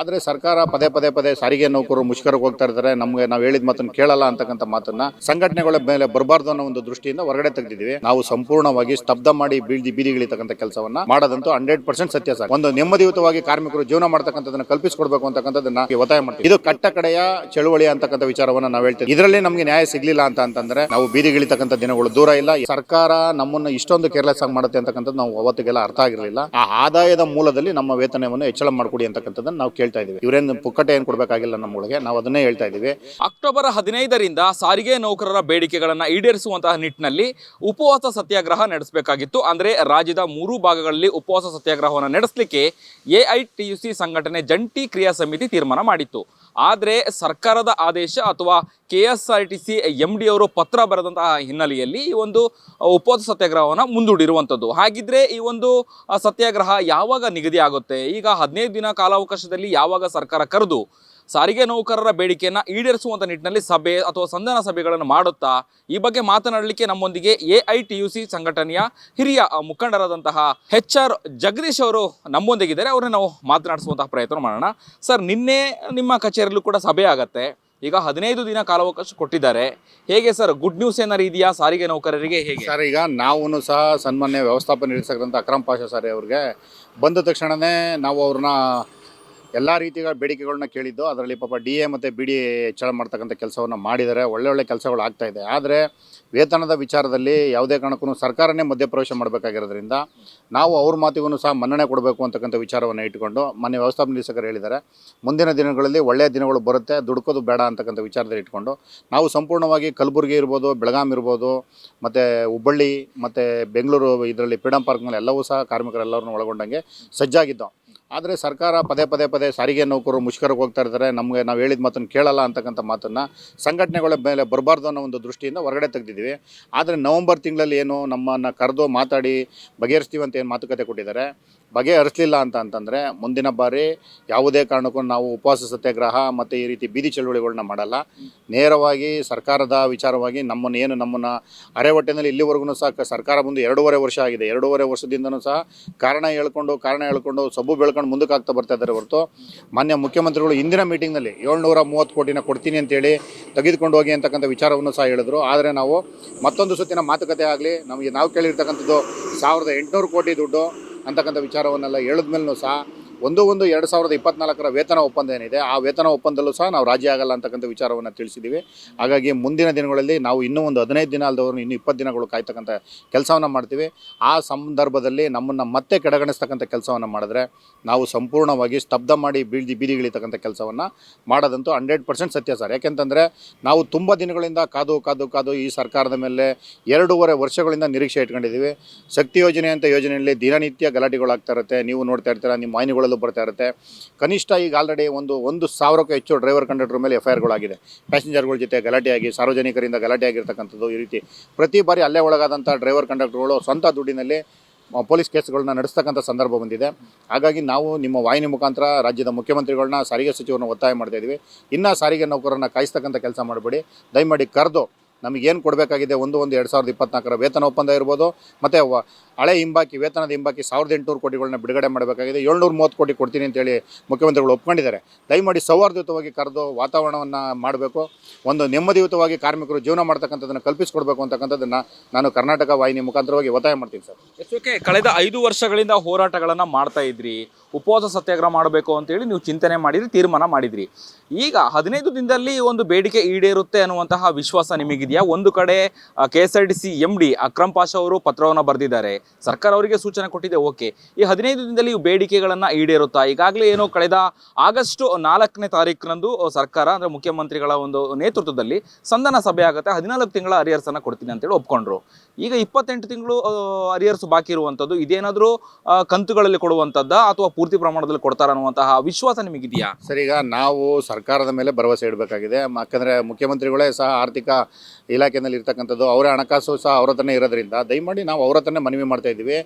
ಆದರೆ ಸರ್ಕಾರ ಪದೇ ಪದೇ ಪದೇ ಸಾರಿಗೆ ನೌಕರರು ಮುಷ್ಕರಕ್ಕೆ ಹೋಗ್ತಾ ಇರ್ತಾರೆ. ನಮಗೆ ನಾವು ಹೇಳಿದ ಮಾತನ್ನು ಕೇಳಲ್ಲ ಅಂತಕ್ಕಂಥ ಮಾತನ್ನ ಸಂಘಟನೆಗಳ ಮೇಲೆ ಬರಬಾರ್ದು ಅನ್ನೋ ಒಂದು ದೃಷ್ಟಿಯಿಂದ ಹೊರಗಡೆ ತೆಗೆದಿದ್ದೀವಿ. ನಾವು ಸಂಪೂರ್ಣವಾಗಿ ಸ್ತಬ್ಧ ಮಾಡಿ ಬೀಳ್ದಿ ಬೀದಿಗಿಳಿತಕ್ಕಂಥ ಕೆಲಸವನ್ನ ಮಾಡೋದಂತೂ ಹಂಡ್ರೆಡ್ ಪರ್ಸೆಂಟ್ ಸತ್ಯ ಸರ್. ಒಂದು ನೆಮ್ಮದಿಯುತವಾಗಿ ಕಾರ್ಮಿಕರು ಜೀವನ ಮಾಡ್ತಕ್ಕಂಥದನ್ನ ಕಲ್ಪಿಸಿಕೊಡ್ಬೇಕು ಅಂತಕ್ಕಂಥದ್ದನ್ನ ಒತ್ತಾಯ ಮಾಡ್ತೀವಿ. ಇದು ಕಟ್ಟ ಕಡೆಯ ಚಳುವಳಿ ಅಂತಕ್ಕಂಥ ವಿಚಾರವನ್ನ ನಾವು ಹೇಳ್ತೀವಿ ಇದರಲ್ಲಿ ನಮಗೆ ನ್ಯಾಯ ಸಿಗ್ಲಿಲ್ಲ ಅಂತ ಅಂತಂದ್ರೆ ನಾವು ಬೀದಿಗಿಳಿತಕ್ಕಂಥ ದಿನಗಳು ದೂರ ಇಲ್ಲ. ಸರ್ಕಾರ ನಮ್ಮನ್ನ ಇಷ್ಟೊಂದು ಕೇರ್ಲೆಸ್ ಆಗಿ ಮಾಡುತ್ತೆ ಅಂತಕ್ಕಂಥದ್ದು ನಾವು ಅವತ್ತಿಗೆಲ್ಲ ಅರ್ಥ ಆಗಿರಲಿಲ್ಲ. ಆ ಆದಾಯದ ಮೂಲದಲ್ಲಿ ನಮ್ಮ ವೇತನವನ್ನು ಹೆಚ್ಚಳ ಮಾಡಿಕೊಡಿ ಅಂತಕ್ಕಂಥದ್ದನ್ನ ನಾವು ಕೇಳ್ತಾ ಇದೀವಿ ಇವರೇನು ಪುಕ್ಕಟೆ ಏನು ಕೊಡಬೇಕಾಗಿಲ್ಲ ನಮ್ಮೊಳಗೆ ನಾವು ಅದನ್ನೇ ಹೇಳ್ತಾ ಇದೀವಿ ಅಕ್ಟೋಬರ್ ಹದಿನೈದರಿಂದ ಸಾರಿಗೆ ನೌಕರರ ಬೇಡಿಕೆಗಳನ್ನು ಈಡೇರಿಸುವಂತಹ ನಿಟ್ಟಿನಲ್ಲಿ ಉಪವಾಸ ಸತ್ಯಾಗ್ರಹ ನಡೆಸಬೇಕಾಗಿತ್ತು. ಅಂದರೆ ರಾಜ್ಯದ ಮೂರು ಭಾಗಗಳಲ್ಲಿ ಉಪವಾಸ ಸತ್ಯಾಗ್ರಹವನ್ನು ನಡೆಸಲಿಕ್ಕೆ ಎಐಟಿಯುಸಿ ಸಂಘಟನೆ ಜಂಟಿ ಕ್ರಿಯಾ ಸಮಿತಿ ತೀರ್ಮಾನ ಮಾಡಿತ್ತು. ಆದರೆ ಸರ್ಕಾರದ ಆದೇಶ ಅಥವಾ K S R T C M D ಅವರು ಪತ್ರ ಬರೆದಂತಹ ಹಿನ್ನೆಲೆಯಲ್ಲಿ ಈ ಒಂದು ಉಪವಾಸ ಸತ್ಯಾಗ್ರಹವನ್ನು ಮುಂದೂಡಿರುವಂಥದ್ದು ಹಾಗಿದ್ರೆ ಈ ಒಂದು ಸತ್ಯಾಗ್ರಹ ಯಾವಾಗ ನಿಗದಿ ಆಗುತ್ತೆ ಈಗ ಹದಿನೈದು ದಿನ ಕಾಲಾವಕಾಶದಲ್ಲಿ ಯಾವಾಗ ಸರ್ಕಾರ ಕರೆದು ಸಾರಿಗೆ ನೌಕರರ ಬೇಡಿಕೆಯನ್ನು ಈಡೇರಿಸುವಂಥ ನಿಟ್ಟಿನಲ್ಲಿ ಸಭೆ ಅಥವಾ ಸಂಧಾನ ಸಭೆಗಳನ್ನು ಮಾಡುತ್ತಾ, ಈ ಬಗ್ಗೆ ಮಾತನಾಡಲಿಕ್ಕೆ ನಮ್ಮೊಂದಿಗೆ A I T U C ಸಂಘಟನೆಯ ಹಿರಿಯ ಮುಖಂಡರಾದಂತಹ ಎಚ್ ಆರ್ ಜಗದೀಶ್ ಅವರು ನಮ್ಮೊಂದಿಗಿದ್ದಾರೆ. ಅವ್ರನ್ನ ನಾವು ಮಾತನಾಡಿಸುವಂತಹ ಪ್ರಯತ್ನ ಮಾಡೋಣ. ಸರ್, ನಿನ್ನೆ ನಿಮ್ಮ ಕಚೇರಿಯಲ್ಲೂ ಕೂಡ ಸಭೆ ಆಗತ್ತೆ. ಈಗ ಹದಿನೈದು ದಿನ ಕಾಲಾವಕಾಶ ಕೊಟ್ಟಿದ್ದಾರೆ. ಹೇಗೆ ಸರ್, ಗುಡ್ ನ್ಯೂಸ್ ಏನಾರು ಇದೆಯಾ ಸಾರಿಗೆ ನೌಕರರಿಗೆ ಹೇಗೆ? ಸರ್, ಈಗ ನಾವು ಸಹ ಸನ್ಮಾನ್ಯ ವ್ಯವಸ್ಥಾಪನೆ ನಿರ್ದೇಶಕರಂತ ಅಕ್ರಮ್ ಪಾಷಾ ಸರ್ ಅವ್ರಿಗೆ ಬಂದ ತಕ್ಷಣವೇ ನಾವು ಅವ್ರನ್ನ ಎಲ್ಲ ರೀತಿಯ ಬೇಡಿಕೆಗಳನ್ನ ಕೇಳಿದ್ದು, ಅದರಲ್ಲಿ ಪಾಪ ಡಿ ಎ ಮತ್ತು ಬಿ ಡಿ ಹೆಚ್ಚಳ ಮಾಡ್ತಕ್ಕಂಥ ಕೆಲಸವನ್ನು ಮಾಡಿದರೆ ಒಳ್ಳೆ ಒಳ್ಳೆ ಕೆಲಸಗಳು ಆಗ್ತಾ ಇದೆ. ಆದರೆ ವೇತನದ ವಿಚಾರದಲ್ಲಿ ಯಾವುದೇ ಕಾರಣಕ್ಕೂ ಸರ್ಕಾರನೇ ಮಧ್ಯಪ್ರವೇಶ ಮಾಡಬೇಕಾಗಿರೋದ್ರಿಂದ ನಾವು ಅವ್ರ ಮಾತಿಗೂ ಸಹ ಮನ್ನಣೆ ಕೊಡಬೇಕು ಅಂತಕ್ಕಂಥ ವಿಚಾರವನ್ನು ಇಟ್ಕೊಂಡು ಮನೆ ವ್ಯವಸ್ಥಾಪನ ನಿರ್ದೇಶಕರು ಹೇಳಿದ್ದಾರೆ. ಮುಂದಿನ ದಿನಗಳಲ್ಲಿ ಒಳ್ಳೆಯ ದಿನಗಳು ಬರುತ್ತೆ, ದುಡ್ಕೋದು ಬೇಡ ಅಂತಕ್ಕಂಥ ವಿಚಾರದಲ್ಲಿ ಇಟ್ಕೊಂಡು ನಾವು ಸಂಪೂರ್ಣವಾಗಿ ಕಲಬುರಗಿ ಇರ್ಬೋದು, ಬೆಳಗಾಂ ಇರ್ಬೋದು, ಮತ್ತು ಹುಬ್ಬಳ್ಳಿ, ಮತ್ತು ಬೆಂಗಳೂರು, ಇದರಲ್ಲಿ ಫ್ರೀಡಮ್ ಪಾರ್ಕ್ನಲ್ಲಿ ಎಲ್ಲವೂ ಸಹ ಕಾರ್ಮಿಕರೆಲ್ಲರನ್ನೂ ಒಳಗೊಂಡಂಗೆ ಸಜ್ಜಾಗಿದ್ದವು ಆದರೆ ಸರ್ಕಾರ ಪದೇ ಪದೇ ಪದೇ ಸಾರಿಗೆ ನೌಕರರು ಮುಷ್ಕರಕ್ಕೆ ಹೋಗ್ತಾ ಇರ್ತಾರೆ. ನಮಗೆ ನಾವು ಹೇಳಿದ ಮಾತನ್ನು ಕೇಳಲ್ಲ ಅಂತಕ್ಕಂಥ ಮಾತನ್ನು ಸಂಘಟನೆಗಳ ಮೇಲೆ ಬರಬಾರ್ದು ಅನ್ನೋ ಒಂದು ದೃಷ್ಟಿಯಿಂದ ಹೊರಗಡೆ ತೆಗೆದಿದ್ದೀವಿ. ಆದರೆ ನವಂಬರ್ ತಿಂಗಳಲ್ಲಿ ಏನು ನಮ್ಮನ್ನು ಕರೆದು ಮಾತಾಡಿ ಬಗೆಹರಿಸ್ತೀವಿ ಅಂತ ಏನು ಮಾತುಕತೆ ಕೊಟ್ಟಿದ್ದಾರೆ. ಬಗೆಹರಿಸಲಿಲ್ಲ ಅಂತ ಅಂತಂದರೆ ಮುಂದಿನ ಬಾರಿ ಯಾವುದೇ ಕಾರಣಕ್ಕೂ ನಾವು ಉಪವಾಸ ಸತ್ಯಾಗ್ರಹ ಮತ್ತು ಈ ರೀತಿ ಬೀದಿ ಚಳುವಳಿಗಳನ್ನ ಮಾಡಲ್ಲ. ನೇರವಾಗಿ ಸರ್ಕಾರದ ವಿಚಾರವಾಗಿ ನಮ್ಮನ್ನು ಏನು ನಮ್ಮನ್ನು ಅರೆವಟ್ಟಿನಲ್ಲಿ ಇಲ್ಲಿವರೆಗೂ ಸಹ ಸರ್ಕಾರ ಬಂದು ಎರಡೂವರೆ ವರ್ಷ ಆಗಿದೆ. ಎರಡೂವರೆ ವರ್ಷದಿಂದನೂ ಸಹ ಕಾರಣ ಹೇಳ್ಕೊಂಡು ಕಾರಣ ಹೇಳ್ಕೊಂಡು, ಸಬ್ಬು ಬೆಳ್ಕೊಂಡು ಮುಂದಕ್ಕೆ ಆಗ್ತಾ ಬರ್ತಾ ಇದ್ದಾರೆ ಹೊರತು ಮಾನ್ಯ ಮುಖ್ಯಮಂತ್ರಿಗಳು ಇಂದಿನ ಮೀಟಿಂಗ್ನಲ್ಲಿ ಏಳ್ನೂರ ಮೂವತ್ತು ಕೋಟಿನ ಕೊಡ್ತೀನಿ ಅಂತೇಳಿ ತೆಗೆದುಕೊಂಡು ಹೋಗಿ ಅಂತಕ್ಕಂಥ ವಿಚಾರವನ್ನು ಸಹ ಹೇಳಿದ್ರು. ಆದರೆ ನಾವು ಮತ್ತೊಂದು ಸುತ್ತಿನ ಮಾತುಕತೆ ಆಗಲಿ, ನಮಗೆ ನಾವು ಕೇಳಿರ್ತಕ್ಕಂಥದ್ದು ಸಾವಿರದ ಎಂಟುನೂರು ಕೋಟಿ ದುಡ್ಡು ಅಂತಕ್ಕಂಥ ವಿಚಾರವನ್ನೆಲ್ಲ ಹೇಳಿದ್ಮೇಲೂ ಸಹ ಒಂದು ಒಂದು ಎರಡು ಸಾವಿರದ ಇಪ್ಪತ್ನಾಲ್ಕರ ವೇತನ ಒಪ್ಪಂದ ಏನಿದೆ, ಆ ವೇತನ ಒಪ್ಪಂದಲ್ಲೂ ಸಹ ನಾವು ರಾಜಿ ಆಗಲ್ಲ ಅಂತಕ್ಕಂಥ ವಿಚಾರವನ್ನು ತಿಳಿಸಿದ್ದೀವಿ ಹಾಗಾಗಿ ಮುಂದಿನ ದಿನಗಳಲ್ಲಿ ನಾವು ಇನ್ನೂ ಒಂದು ಹದಿನೈದು ದಿನ ಇನ್ನು ಇನ್ನೂ ಇಪ್ಪತ್ತು ದಿನಗಳು ಕಾಯ್ತಕ್ಕಂಥ ಕೆಲಸವನ್ನು ಮಾಡ್ತೀವಿ. ಆ ಸಂದರ್ಭದಲ್ಲಿ ನಮ್ಮನ್ನು ಮತ್ತೆ ಕೆಡಗಣಿಸ್ತಕ್ಕಂಥ ಕೆಲಸವನ್ನು ಮಾಡಿದ್ರೆ ನಾವು ಸಂಪೂರ್ಣವಾಗಿ ಸ್ತಬ್ಧ ಮಾಡಿ ಬೀಳ್ದಿ ಬೀದಿಗಿಳಿತಕ್ಕಂಥ ಕೆಲಸವನ್ನು ಮಾಡೋದಂತೂ ಹಂಡ್ರೆಡ್ ಪರ್ಸೆಂಟ್ ಸತ್ಯ ಸರ್. ಯಾಕೆಂತಂದರೆ ನಾವು ತುಂಬ ದಿನಗಳಿಂದ ಕಾದು ಕಾದು ಕಾದು ಈ ಸರ್ಕಾರದ ಮೇಲೆ ಎರಡೂವರೆ ವರ್ಷಗಳಿಂದ ನಿರೀಕ್ಷೆ ಇಟ್ಕೊಂಡಿದ್ದೀವಿ. ಶಕ್ತಿ ಯೋಜನೆ ಅಂತ ಯೋಜನೆಯಲ್ಲಿ ದಿನನಿತ್ಯ ಗಲಾಟೆಗಳಾಗ್ತಾ ಇರುತ್ತೆ. ನೀವು ನೋಡ್ತಾ ಇರ್ತೀರ, ನಿಮ್ಮ ಬರ್ತಾ ಇರುತ್ತೆ. ಕನಿಷ್ಠ ಈಗ ಆಲ್ರೆಡಿ ಒಂದು ಒಂದು ಸಾವಿರಕ್ಕೂ ಹೆಚ್ಚು ಡ್ರೈವರ್ ಕಂಡಕ್ಟರ್ ಮೇಲೆ ಎಫ್ ಐ ಆರ್ಗಳಾಗಿದೆ ಪ್ಯಾಸೆಂಜರ್ಗಳ ಜೊತೆ ಗಲಾಟೆಯಾಗಿ, ಸಾರ್ವಜನಿಕರಿಂದ ಗಲಾಟೆ ಆಗಿರ್ತಕ್ಕಂಥದ್ದು ಈ ರೀತಿ. ಪ್ರತಿ ಬಾರಿ ಅಲ್ಲೇ ಒಳಗಾದಂಥ ಡ್ರೈವರ್ ಕಂಡಕ್ಟರ್ಗಳು ಸ್ವಂತ ದುಡ್ಡಿನಲ್ಲಿ ಪೊಲೀಸ್ ಕೇಸ್ಗಳನ್ನ ನಡೆಸ್ತಕ್ಕಂಥ ಸಂದರ್ಭ ಬಂದಿದೆ. ಹಾಗಾಗಿ ನಾವು ನಿಮ್ಮ ವಾಹಿನಿ ಮುಖಾಂತರ ರಾಜ್ಯದ ಮುಖ್ಯಮಂತ್ರಿಗಳನ್ನ, ಸಾರಿಗೆ ಸಚಿವರನ್ನ ಒತ್ತಾಯ ಮಾಡ್ತಾ ಇದ್ದೀವಿ ಇನ್ನೂ ಸಾರಿಗೆ ನೌಕರರನ್ನ ಕಾಯಿಸ್ತಕ್ಕಂಥ ಕೆಲಸ ಮಾಡಬೇಡಿ. ದಯಮಾಡಿ ಕರೆದು ನಮಗೇನು ಕೊಡಬೇಕಾಗಿದೆ? ಒಂದು ಒಂದು, ಎರಡು ಸಾವಿರದ ಇಪ್ಪತ್ನಾಲ್ಕರ ವೇತನ ಒಪ್ಪಂದ ಇರ್ಬೋದು, ಮತ್ತು ಹಳೆ ಹಿಂಬಾಕಿ, ವೇತನದ ಹಿಂಬಾಕಿ ಸಾವಿರದ ಎಂಟುನೂರು ಕೋಟಿಗಳನ್ನ ಬಿಡುಗಡೆ ಮಾಡಬೇಕಾಗಿದೆ. ಏಳ್ನೂರ ಮೂವತ್ತು ಕೋಟಿ ಕೊಡ್ತೀನಿ ಅಂತೇಳಿ ಮುಖ್ಯಮಂತ್ರಿಗಳು ಒಪ್ಕೊಂಡಿದ್ದಾರೆ. ದಯಮಾಡಿ ಸೌಹಾರ್ದಯುತವಾಗಿ ಕರೆದು ವಾತಾವರಣವನ್ನು ಮಾಡಬೇಕು. ಒಂದು ನೆಮ್ಮದಿಯುತವಾಗಿ ಕಾರ್ಮಿಕರು ಜೀವನ ಮಾಡ್ತಕ್ಕಂಥದ್ದನ್ನು ಕಲ್ಪಿಸಿಕೊಡ್ಬೇಕು ಅಂತಕ್ಕಂಥದ್ದನ್ನು ನಾನು ಕರ್ನಾಟಕ ವಾಹಿನಿ ಮುಖಾಂತರವಾಗಿ ಒತ್ತಾಯ ಮಾಡ್ತೀನಿ ಸರ್. ಓಕೆ. ಕಳೆದ ಐದು ವರ್ಷಗಳಿಂದ ಹೋರಾಟಗಳನ್ನು ಮಾಡ್ತಾ ಇದ್ರಿ. ಉಪವಾಸ ಸತ್ಯಾಗ್ರಹ ಮಾಡಬೇಕು ಅಂತೇಳಿ ನೀವು ಚಿಂತನೆ ಮಾಡಿದ್ರಿ ತೀರ್ಮಾನ ಮಾಡಿದ್ರಿ. ಈಗ ಹದಿನೈದು ದಿನದಲ್ಲಿ ಒಂದು ಬೇಡಿಕೆ ಈಡೇರುತ್ತೆ ಅನ್ನುವಂತಹ ವಿಶ್ವಾಸ ನಿಮಗಿದೆಯಾ? ಒಂದು ಕಡೆ K S R T C M D Akram Pasha ಅವರು ಪತ್ರವನ್ನು ಬರೆದಿದ್ದಾರೆ. ಸರ್ಕಾರ ಅವರಿಗೆ ಸೂಚನೆ ಕೊಟ್ಟಿದೆ, ಓಕೆ. ಈ ಹದಿನೈದು ದಿನದಲ್ಲಿ ಈ ಬೇಡಿಕೆಗಳನ್ನ ಈಡೇರುತ್ತಾ? ಈಗಾಗಲೇ ಏನೋ ಕಳೆದ ಆಗಸ್ಟ್ ನಾಲ್ಕನೇ ತಾರೀಕಿನಂದು ಸರ್ಕಾರ, ಅಂದ್ರೆ ಮುಖ್ಯಮಂತ್ರಿಗಳ ಒಂದು ನೇತೃತ್ವದಲ್ಲಿ ಸಂಧಾನ ಸಭೆ ಆಗುತ್ತೆ. ಹದಿನಾಲ್ಕು ತಿಂಗಳ ಅರಿಯರ್ಸ್ ಅನ್ನ ಕೊಡ್ತೀನಿ ಅಂತೇಳಿ ಒಪ್ಕೊಂಡ್ರು. ಈಗ ಇಪ್ಪತ್ತೆಂಟು ತಿಂಗಳು ಅರಿಯರ್ಸ್ ಬಾಕಿ ಇರುವಂಥದ್ದು, ಇದೇನಾದರೂ ಕಂತುಗಳಲ್ಲಿ ಕೊಡುವಂಥದ್ದ ಅಥವಾ ಪೂರ್ತಿ ಪ್ರಮಾಣದಲ್ಲಿ ಕೊಡ್ತಾರ ಅನ್ನುವಂತಹ ವಿಶ್ವಾಸ ನಿಮಗಿದೆಯಾ? ಸರ್, ಈಗ ನಾವು ಸರ್ಕಾರದ ಮೇಲೆ ಭರವಸೆ ಇಡಬೇಕಾಗಿದೆ. ಯಾಕಂದರೆ ಮುಖ್ಯಮಂತ್ರಿಗಳೇ ಸಹ ಆರ್ಥಿಕ ಇಲಾಖೆಯಲ್ಲಿ ಇರ್ತಕ್ಕಂಥದ್ದು, ಅವರ ಹಣಕಾಸು ಸಹ ಅವ್ರ ಹತ್ರನೇ ಇರೋದ್ರಿಂದ ದಯಮಾಡಿ ನಾವು ಅವ್ರ ಹತ್ರನೇ ಮನವಿ ಮಾಡ್ತಾ ಇದ್ದೀವಿ.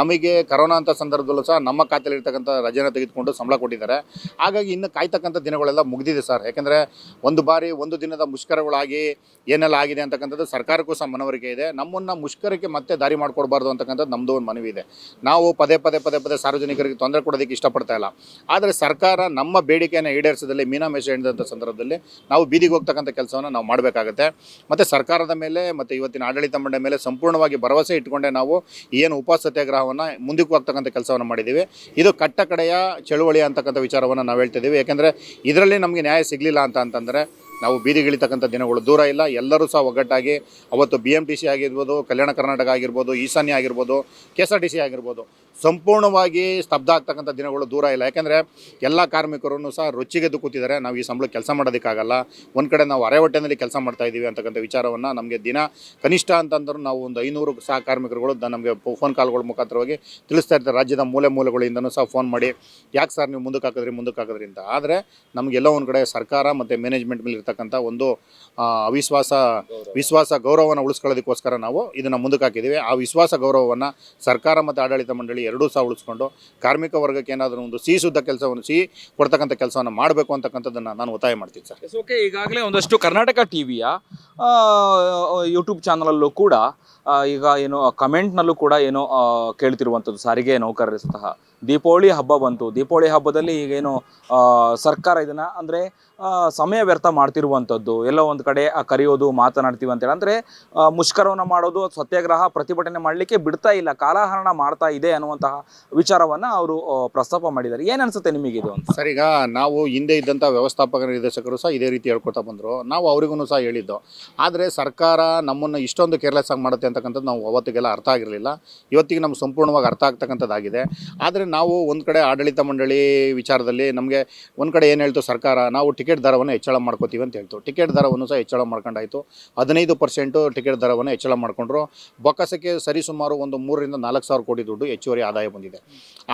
ನಮಗೆ ಕರೋನಾ ಅಂತ ಸಂದರ್ಭದಲ್ಲೂ ಸಹ ನಮ್ಮ ಖಾತೆಯಲ್ಲಿ ಇರ್ತಕ್ಕಂಥ ರಜೆನ ತೆಗೆದುಕೊಂಡು ಸಂಬಳ ಕೊಟ್ಟಿದ್ದಾರೆ. ಹಾಗಾಗಿ ಇನ್ನು ಕಾಯ್ತಕ್ಕಂಥ ದಿನಗಳೆಲ್ಲ ಮುಗಿದಿದೆ ಸರ್. ಯಾಕೆಂದರೆ ಒಂದು ಬಾರಿ ಒಂದು ದಿನದ ಮುಷ್ಕರಗಳಾಗಿ ಏನೆಲ್ಲ ಆಗಿದೆ ಅಂತಕ್ಕಂಥದ್ದು ಸರ್ಕಾರಕ್ಕೂ ಸಹ ಮನವರಿಕೆ ಇದೆ. ನಮ್ಮನ್ನು ಮುಷ್ಕರಕ್ಕೆ ಮತ್ತೆ ದಾರಿ ಮಾಡಿಕೊಡ್ಬಾರ್ದು ಅಂತಕ್ಕಂಥದ್ದು ನಮ್ಮದು ಒಂದು ಮನವಿ ಇದೆ. ನಾವು ಪದೇ ಪದೇ ಪದೇ ಪದೇ ಸಾರ್ವಜನಿಕರಿಗೆ ತೊಂದರೆ ಕೊಡೋದಕ್ಕೆ ಇಷ್ಟಪಡ್ತಾ ಇಲ್ಲ. ಆದರೆ ಸರ್ಕಾರ ನಮ್ಮ ಬೇಡಿಕೆಯನ್ನು ಈಡೇರಿಸದಲ್ಲಿ ಮೀನಾಮೇಷ ಹಿಡಿದಂಥ ಸಂದರ್ಭದಲ್ಲಿ ನಾವು ಬೀದಿಗೆ ಹೋಗ್ತಕ್ಕಂಥ ಕೆಲಸವನ್ನು ನಾವು ಮಾಡಬೇಕಾಗತ್ತೆ. ಮತ್ತು ಸರ್ಕಾರದ ಮೇಲೆ ಮತ್ತು ಇವತ್ತಿನ ಆಡಳಿತ ಮಂಡಳಿ ಮೇಲೆ ಸಂಪೂರ್ಣವಾಗಿ ಭರವಸೆ ಇಟ್ಕೊಂಡೆ ನಾವು ಏನು ಉಪ ಸತ್ಯಾಗ್ರಹವನ್ನು ಮುಂದಕ್ಕೆ ಹೋಗ್ತಕ್ಕಂಥ ಕೆಲಸವನ್ನು ಮಾಡಿದ್ದೀವಿ. ಇದು ಕಟ್ಟ ಕಡೆಯ ಚಳುವಳಿ ಅಂತಕ್ಕಂಥ ವಿಚಾರವನ್ನು ನಾವು ಹೇಳ್ತಿದ್ದೀವಿ. ಯಾಕೆಂದರೆ ಇದರಲ್ಲಿ ನಮಗೆ ನ್ಯಾಯ ಸಿಗಲಿಲ್ಲ ಅಂತ ಅಂತಂದರೆ ನಾವು ಬೀದಿಗಿಳಿತಕ್ಕಂಥ ದಿನಗಳು. ದೂರ ಇಲ್ಲ, ಎಲ್ಲರೂ ಸಹ ಒಗ್ಗಟ್ಟಾಗಿ ಅವತ್ತು ಬಿ ಎಂ ಟಿ ಸಿ ಆಗಿರ್ಬೋದು, ಕಲ್ಯಾಣ ಕರ್ನಾಟಕ ಆಗಿರ್ಬೋದು, ಈಶಾನ್ಯ ಆಗಿರ್ಬೋದು K S R T C ಆಗಿರ್ಬೋದು. ಸಂಪೂರ್ಣವಾಗಿ ಸ್ತಬ್ಧ ಆಗ್ತಕ್ಕಂಥ ದಿನಗಳು ದೂರ ಇಲ್ಲ. ಯಾಕೆಂದರೆ ಎಲ್ಲ ಕಾರ್ಮಿಕರನ್ನು ಸಹ ರೊಚ್ಚಿಗೆದ್ದು ಕೂತಿದ್ದಾರೆ. ನಾವು ಈ ಸಂಬಳ ಕೆಲಸ ಮಾಡೋದಕ್ಕಾಗಲ್ಲ. ಒಂದು ಕಡೆ ನಾವು ಅರೆ ಹೊಟ್ಟೆನಲ್ಲಿ ಕೆಲಸ ಮಾಡ್ತಾ ಇದ್ದೀವಿ ಅಂತಕ್ಕಂಥ ವಿಚಾರವನ್ನು ನಮಗೆ ದಿನ ಕನಿಷ್ಠ ಅಂತಂದ್ರೆ ನಾವು ಒಂದು ಐನೂರು ಸಹ ಕಾರ್ಮಿಕರುಗಳು ನಮಗೆ ಫೋನ್ ಕಾಲ್ಗಳ ಮುಖಾಂತರವಾಗಿ ತಿಳಿಸ್ತಾ ಇರ್ತಾರೆ. ರಾಜ್ಯದ ಮೂಲೆ ಮೂಲೆಗಳಿಂದನೂ ಸಹ ಫೋನ್ ಮಾಡಿ, ಯಾಕೆ ಸರ್ ನೀವು ಮುಂದಕ್ಕೆ ಹಾಕಿದ್ರಿ ಮುಂದಕ್ಕೆ ಹಾಕಿದ್ರಿ? ಅಂತ. ಆದರೆ ನಮಗೆಲ್ಲ ಒಂದು ಕಡೆ ಸರ್ಕಾರ ಮತ್ತು ಮ್ಯಾನೇಜ್ಮೆಂಟ್ ಮೇಲೆ ಇರ್ತಕ್ಕಂಥ ಒಂದು ಅವಿಶ್ವಾಸ, ವಿಶ್ವಾಸ, ಗೌರವವನ್ನು ಉಳಿಸ್ಕೊಳ್ಳೋದಕ್ಕೋಸ್ಕರ ನಾವು ಇದನ್ನು ಮುಂದಕ್ಕೆ ಹಾಕಿದ್ದೀವಿ ಆ ವಿಶ್ವಾಸ, ಗೌರವವನ್ನು ಸರ್ಕಾರ ಮತ್ತು ಆಡಳಿತ ಮಂಡಳಿ ಎರಡೂ ಸಹ ಉಳಿಸ್ಕೊಂಡು ಕಾರ್ಮಿಕ ವರ್ಗಕ್ಕೆ ಏನಾದರೂ ಒಂದು ಸಿಹಿ ಶುದ್ಧ ಕೆಲಸವನ್ನು, ಸಿಹಿ ಕೊಡ್ತಕ್ಕಂಥ ಕೆಲಸವನ್ನು ಮಾಡಬೇಕು ಅಂತಕ್ಕಂಥದ್ದನ್ನು ನಾನು ಒತ್ತಾಯ ಮಾಡ್ತೀನಿ ಸರ್. ಓಕೆ ಈಗಾಗಲೇ ಒಂದಷ್ಟು ಕರ್ನಾಟಕ ಟಿವಿಯ ಯೂಟ್ಯೂಬ್ ಚಾನಲಲ್ಲೂ ಕೂಡ ಈಗ ಏನು ಕಮೆಂಟ್ನಲ್ಲೂ ಕೂಡ ಏನೋ ಕೇಳ್ತಿರುವಂಥದ್ದು ಸಾರಿಗೆ ನೌಕರರ ಸಹ. ದೀಪಾವಳಿ ಹಬ್ಬ ಬಂತು. ದೀಪಾವಳಿ ಹಬ್ಬದಲ್ಲಿ ಈಗೇನು ಸರ್ಕಾರ ಇದನ್ನ ಅಂದರೆ ಸಮಯ ವ್ಯರ್ಥ ಮಾಡ್ತಿರುವಂಥದ್ದು. ಎಲ್ಲೋ ಒಂದು ಕಡೆ ಕರೆಯೋದು, ಮಾತನಾಡ್ತೀವಿ ಅಂತೇಳಿ. ಅಂದರೆ ಮುಷ್ಕರವನ್ನು ಮಾಡೋದು, ಸತ್ಯಾಗ್ರಹ, ಪ್ರತಿಭಟನೆ ಮಾಡಲಿಕ್ಕೆ ಬಿಡ್ತಾ ಇಲ್ಲ, ಕಾಲಹರಣ ಮಾಡ್ತಾ ಇದೆ ಅನ್ನುವಂತಹ ವಿಚಾರವನ್ನು ಅವರು ಪ್ರಸ್ತಾಪ ಮಾಡಿದ್ದಾರೆ. ಏನು ಅನ್ಸುತ್ತೆ ನಿಮಗಿದು ಅಂತ? ಸರ್, ಈಗ ನಾವು ಹಿಂದೆ ಇದ್ದಂಥ ವ್ಯವಸ್ಥಾಪಕ ನಿರ್ದೇಶಕರು ಸಹ ಇದೇ ರೀತಿ ಹೇಳ್ಕೊತಾ ಬಂದರು. ನಾವು ಅವರಿಗೂ ಸಹ ಹೇಳಿದ್ದು. ಆದರೆ ಸರ್ಕಾರ ನಮ್ಮನ್ನು ಇಷ್ಟೊಂದು ಕೇರ್ಲೆಸ್ ಆಗಿ ಮಾಡುತ್ತೆ ಅಂತಕ್ಕಂಥದ್ದು ನಾವು ಅವತ್ತಿಗೆಲ್ಲ ಅರ್ಥ ಆಗಿರಲಿಲ್ಲ. ಇವತ್ತಿಗೆ ನಮ್ಗೆ ಸಂಪೂರ್ಣವಾಗಿ ಅರ್ಥ ಆಗ್ತಕ್ಕಂಥದ್ದಾಗಿದೆ. ಆದರೆ ನಾವು ಒಂದು ಕಡೆ ಆಡಳಿತ ಮಂಡಳಿ ವಿಚಾರದಲ್ಲಿ ನಮಗೆ ಒಂದು ಕಡೆ ಏನು ಹೇಳ್ತು ಸರ್ಕಾರ, ನಾವು ಟಿಕೆಟ್ ದರವನ್ನು ಹೆಚ್ಚಳ ಮಾಡ್ಕೋತೀವಿ ಅಂತ ಹೇಳ್ತು. ಟಿಕೆಟ್ ದರವನ್ನು ಸಹ ಹೆಚ್ಚಳ ಮಾಡ್ಕೊಂಡಾಯಿತು. ಹದಿನೈದು ಪರ್ಸೆಂಟು ಟಿಕೆಟ್ ದರವನ್ನು ಹೆಚ್ಚಳ ಮಾಡಿಕೊಂಡ್ರು. ಬೊಕ್ಕಸಕ್ಕೆ ಸರಿಸುಮಾರು ಒಂದು ಮೂರರಿಂದ ನಾಲ್ಕು ಸಾವಿರ ಕೋಟಿ ದುಡ್ಡು ಹೆಚ್ಚುವರಿ ಆದಾಯ ಬಂದಿದೆ.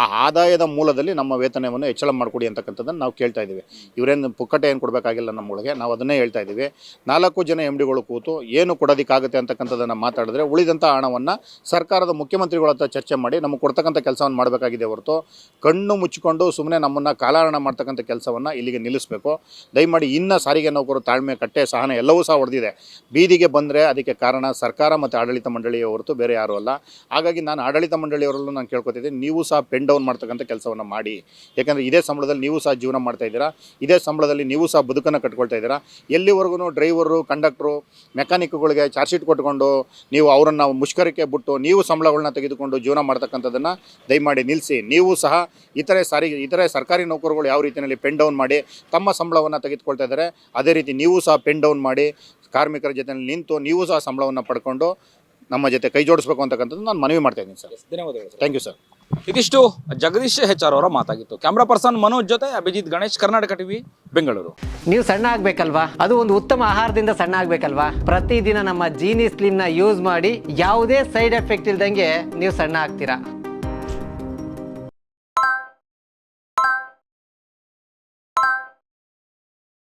ಆ ಆದಾಯದ ಮೂಲದಲ್ಲಿ ನಮ್ಮ ವೇತನವನ್ನು ಹೆಚ್ಚಳ ಮಾಡಿಕೊಡಿ ಅಂತಕ್ಕಂಥದ್ದನ್ನು ನಾವು ಕೇಳ್ತಾ ಇದ್ದೀವಿ. ಇವರೇನು ಪುಕ್ಕಟ್ಟೆ ಏನು ಕೊಡಬೇಕಾಗಿಲ್ಲ ನಮ್ಮೊಳಗೆ ನಾವು ಅದನ್ನೇ ಹೇಳ್ತಾ ಇದ್ದೀವಿ. ನಾಲ್ಕು ಜನ ಎಂ ಡಿಗಳು ಕೂತು ಏನು ಕೊಡೋದಕ್ಕಾಗುತ್ತೆ ಅಂತಕ್ಕಂಥದ್ದನ್ನು ಮಾತಾಡಿದ್ರೆ ಉಳಿದಂಥ ಹಣವನ್ನು ಸರ್ಕಾರದ ಮುಖ್ಯಮಂತ್ರಿಗಳ ಹತ್ರ ಚರ್ಚೆ ಮಾಡಿ ನಮಗೆ ಕೊಡ್ತಕ್ಕಂಥ ಕೆಲಸವನ್ನು ಮಾಡಬೇಕಾಗಿದೆ ಹೊರತು ಕಣ್ಣು ಮುಚ್ಚಿಕೊಂಡು ಸುಮ್ಮನೆ ನಮ್ಮನ್ನು ಕಾಲಹರಣ ಮಾಡ್ತಕ್ಕಂಥ ಕೆಲಸವನ್ನು ಇಲ್ಲಿಗೆ ನಿಲ್ಲಿಸಬೇಕು. ದಯಮಾಡಿ ಇನ್ನೂ ಸಾರಿಗೆ ನೌಕರು ತಾಳ್ಮೆ, ಕಟ್ಟೆ, ಸಹನ ಎಲ್ಲವೂ ಸಹ ಹೊಡೆದಿದೆ ಬೀದಿಗೆ ಬಂದರೆ ಅದಕ್ಕೆ ಕಾರಣ ಸರ್ಕಾರ ಮತ್ತು ಆಡಳಿತ ಮಂಡಳಿಯ ಹೊರತು ಬೇರೆ ಯಾರೂ ಅಲ್ಲ. ಹಾಗಾಗಿ ನಾನು ಆಡಳಿತ ಮಂಡಳಿಯವರಲ್ಲೂ ನಾನು ಕೇಳ್ಕೊತಿದ್ದೀನಿ, ನೀವು ಸಹ ಪೆನ್ ಡೌನ್ ಮಾಡ್ತಕ್ಕಂಥ ಕೆಲಸವನ್ನು ಮಾಡಿ. ಯಾಕಂದರೆ ಇದೇ ಸಂಬಳದಲ್ಲಿ ನೀವು ಸಹ ಜೀವನ ಮಾಡ್ತಾ ಇದ್ದೀರಾ, ಇದೇ ಸಂಬಳದಲ್ಲಿ ನೀವು ಸಹ ಬದುಕನ್ನು ಕಟ್ಕೊಳ್ತಾ ಇದ್ದೀರಾ. ಎಲ್ಲಿವರೆಗೂ ಡ್ರೈವರು, ಕಂಡಕ್ಟ್ರು, ಮೆಕ್ಯಾನಿಕ್ಗಳಿಗೆ ಚಾರ್ಜ್ ಶೀಟ್ ಕೊಟ್ಕೊಂಡು ನೀವು ಅವರನ್ನು ಮುಷ್ಕರಕ್ಕೆ ಬಿಟ್ಟು ನೀವು ಸಂಬಳಗಳನ್ನ ತೆಗೆದುಕೊಂಡು ಜೀವನ ಮಾಡ್ತಕ್ಕಂಥದ್ದನ್ನು ದಯಮಾಡಿ ನಿಲ್ಲಿಸಿ ನೀವು ಸಹ ಇತರೆ ಸಾರಿಗೆ ಇತರೆ ಸರ್ಕಾರಿ ನೌಕರುಗಳು ಯಾವ ರೀತಿಯಲ್ಲಿ ಪೆನ್ ಡೌನ್ ಮಾಡಿ ತಮ್ಮ ಸಂಬಳವನ್ನು ತೆಗೆದುಕೊಳ್ತಾ ಇದ್ದಾರೆ ಅದೇ ರೀತಿ ನೀವು ಸಹ ಪೆನ್ ಡೌನ್ ಮಾಡಿ ಕಾರ್ಮಿಕರ ಜೊತೆಯಲ್ಲಿ ನಿಂತು ನೀವು ಸಹ ಸಂಬಳವನ್ನು ಪಡ್ಕೊಂಡು ನಮ್ಮ ಜೊತೆ ಕೈ ಜೋಡಿಸ್ಬೇಕು ಅಂತಕ್ಕಂಥದ್ದು ನಾನು ಮನವಿ ಮಾಡ್ತಾ ಇದ್ದೀನಿ ಸರ್. ಧನ್ಯವಾದಗಳು ಥ್ಯಾಂಕ್ ಯು ಸರ್ ಇದಿಷ್ಟು ಜಗದೀಶ್ ಹೆಚ್ಆರ್ ಅವರ ಮಾತಾಗಿತ್ತು. ಕ್ಯಾಮ್ರಾ ಪರ್ಸನ್ ಮನೋಜ್ ಜೊತೆ ಅಭಿಜಿತ್ ಗಣೇಶ್, ಕರ್ನಾಟಕ ಟಿವಿ, ಬೆಂಗಳೂರು. ನೀವು ಸಣ್ಣ ಆಗ್ಬೇಕಲ್ವಾ? ಅದು ಒಂದು ಉತ್ತಮ ಆಹಾರದಿಂದ ಸಣ್ಣ ಆಗ್ಬೇಕಲ್ವಾ? ಪ್ರತಿದಿನ ನಮ್ಮ ಜೀನಿ ಸ್ಲಿಮ್ನ ಯೂಸ್ ಮಾಡಿ ಯಾವುದೇ ಸೈಡ್ ಎಫೆಕ್ಟ್ ಇಲ್ದಂಗೆ ನೀವು ಸಣ್ಣ ಆಗ್ತೀರಾ?